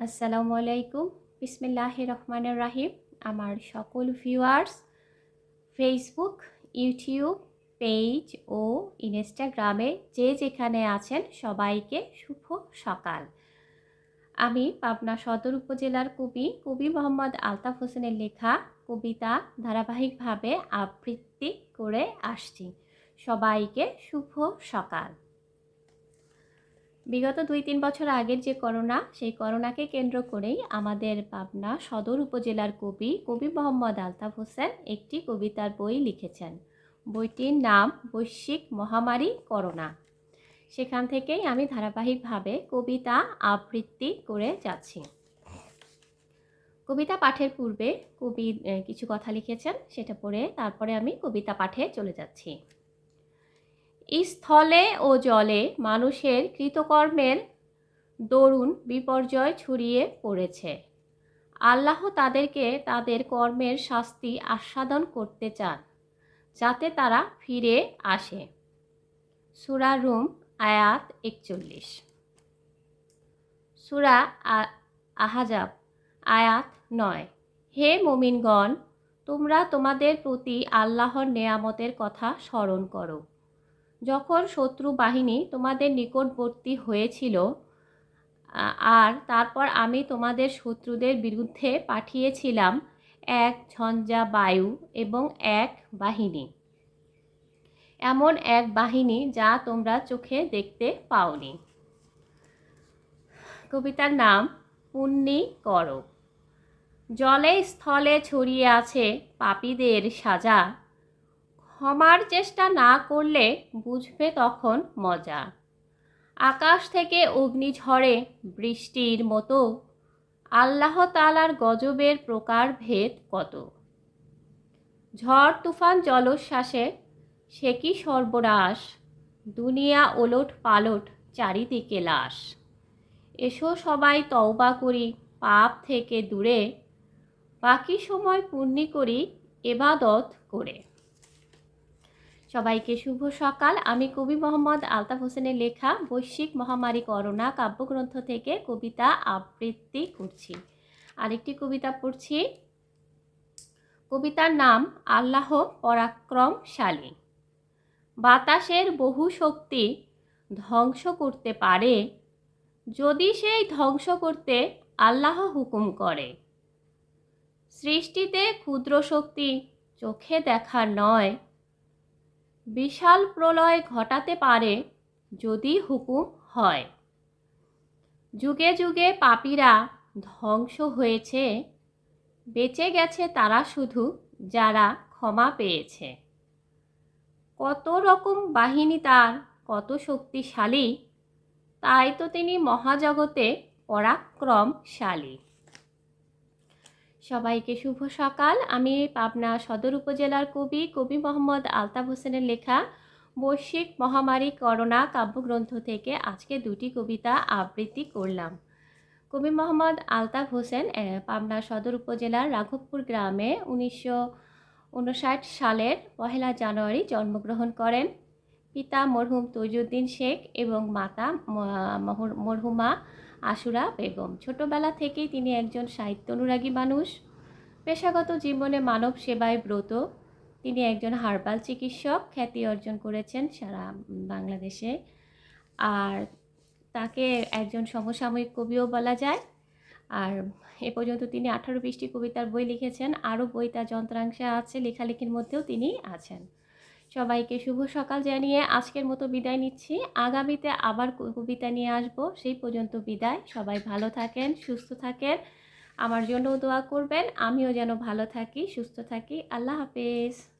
আসসালামু আলাইকুম। বিসমিল্লাহ রহমানের রাহিম। আমার সকল ভিউয়ার্স ফেসবুক ইউটিউব পেজ ও ইনস্টাগ্রামে যে যেখানে আছেন, সবাইকে শুভ সকাল। আমি পাবনা সদর উপজেলার কবি কবি মোহাম্মদ আলতাফ হোসেনের লেখা কবিতা ধারাবাহিকভাবে আবৃত্তি করে আসছি। সবাইকে শুভ সকাল। বিগত দুই তিন বছর আগের যে করোনা, সেই করোনাকে কেন্দ্র করেই আমাদের পাবনা সদর উপজেলার কবি কবি মোহাম্মদ আলতাফ হোসেন একটি কবিতার বই লিখেছেন। বইটির নাম বৈশ্বিক মহামারী করোনা। সেখান থেকেই আমি ধারাবাহিকভাবে কবিতা আবৃত্তি করে যাচ্ছি। কবিতা পাঠের পূর্বে কবি কিছু কথা লিখেছেন, সেটা পড়ে তারপরে আমি কবিতা পাঠে চলে যাচ্ছি। স্থলে ও জলে মানুষের কৃতকর্মের দরুন বিপর্যয় ছড়িয়ে পড়েছে। আল্লাহ তাদেরকে তাদের কর্মের শাস্তি আস্বাদন করতে চান, যাতে তারা ফিরে আসে। সুরা রুম, আয়াত একচল্লিশ। সুরা আহাজাব, আয়াত নয়। হে মুমিনগণ, তোমরা তোমাদের প্রতি আল্লাহর নেয়ামতের কথা স্মরণ করো। যখন শত্রু বাহিনী তোমাদের নিকটবর্তী হয়েছিল আর তারপর আমি তোমাদের শত্রুদের বিরুদ্ধে পাঠিয়েছিলাম এক ঝঞ্ঝা বায়ু এবং এক বাহিনী। এমন এক বাহিনী যা তোমরা চোখে দেখতে পাওনি। কবিতার নাম পুণ্যি করো জলে স্থলে ছড়িয়ে আছে পাপীদের সাজা। ক্ষমার চেষ্টা না করলে বুঝবে তখন মজা। আকাশ থেকে অগ্নি অগ্নিঝড়ে বৃষ্টির মতো আল্লাহ তালার গজবের প্রকার ভেদ কত? ঝড়, তুফান, জলোচ্ছ্বাসে সে কি সর্বনাশ? দুনিয়া ওলট পালট, চারিদিকে লাশ। এসো সবাই তওবা করি, পাপ থেকে দূরে, বাকি সময় পুণ্যি করি, এবাদত করে। সবাইকে শুভ সকাল। আমি কবি মোহাম্মদ আলতাফ হোসেনের লেখা বৈশ্বিক মহামারী করোনা কাব্যগ্রন্থ থেকে কবিতা আবৃত্তি করছি। আরেকটি কবিতা পড়ছি। কবিতার নাম আল্লাহ পরাক্রমশালী। বাতাসের বহু শক্তি ধ্বংস করতে পারে, যদি সেই ধ্বংস করতে আল্লাহ হুকুম করে। সৃষ্টিতে ক্ষুদ্র শক্তি চোখে দেখা নয় বিশাল প্রলয় ঘটাতে পারে যদি হুকুম হয়। যুগে যুগে পাপীরা ধ্বংস হয়েছে, বেঁচে গেছে তারা শুধু যারা ক্ষমা পেয়েছে। কত রকম বাহিনী তার, কত শক্তিশালী, তাই তো তিনি মহাজগতে পরাক্রমশালী। সবাইকে শুভ সকাল। আমি পাবনা সদর উপজেলার কবি কবি মোহাম্মদ আলতাফ হোসেনের লেখা বৈশ্বিক মহামারী করোনা কাব্যগ্রন্থ থেকে আজকে দুটি কবিতা আবৃত্তি করলাম। কবি মোহাম্মদ আলতাফ হোসেন পাবনা সদর উপজেলার রাঘবপুর গ্রামে উনিশশো উনষাট সালের পহেলা জানুয়ারি জন্মগ্রহণ করেন। পিতা মরহুম তৈজুদ্দিন শেখ এবং মাতা মরহুমা আশুরা বেগম। ছোটবেলা থেকেই তিনি একজন সাহিত্য অনুরাগী মানুষ। পেশাগত জীবনে মানব সেবায় ব্রত। তিনি একজন হার্বাল চিকিৎসক, খ্যাতি অর্জন করেছেন সারা বাংলাদেশে। আর তাকে একজন সমসাময়িক কবিও বলা যায়। আর এ পর্যন্ত তিনি আঠারো বিশটি কবিতার বই লিখেছেন। আরও বই তার যন্ত্রাংশে আছে, লেখালেখির মধ্যেও তিনি আছেন। সবাইকে শুভ সকাল জানিয়ে আজকের মতো বিদায় নিচ্ছি। আগামীতে আবার কবিতা নিয়ে আসব। সেই পর্যন্ত বিদায়। সবাই ভালো থাকেন, সুস্থ থাকেন। আমার জন্যও দোয়া করবেন। আমিও যেন ভালো থাকি, সুস্থ থাকি। আল্লাহ হাফেজ।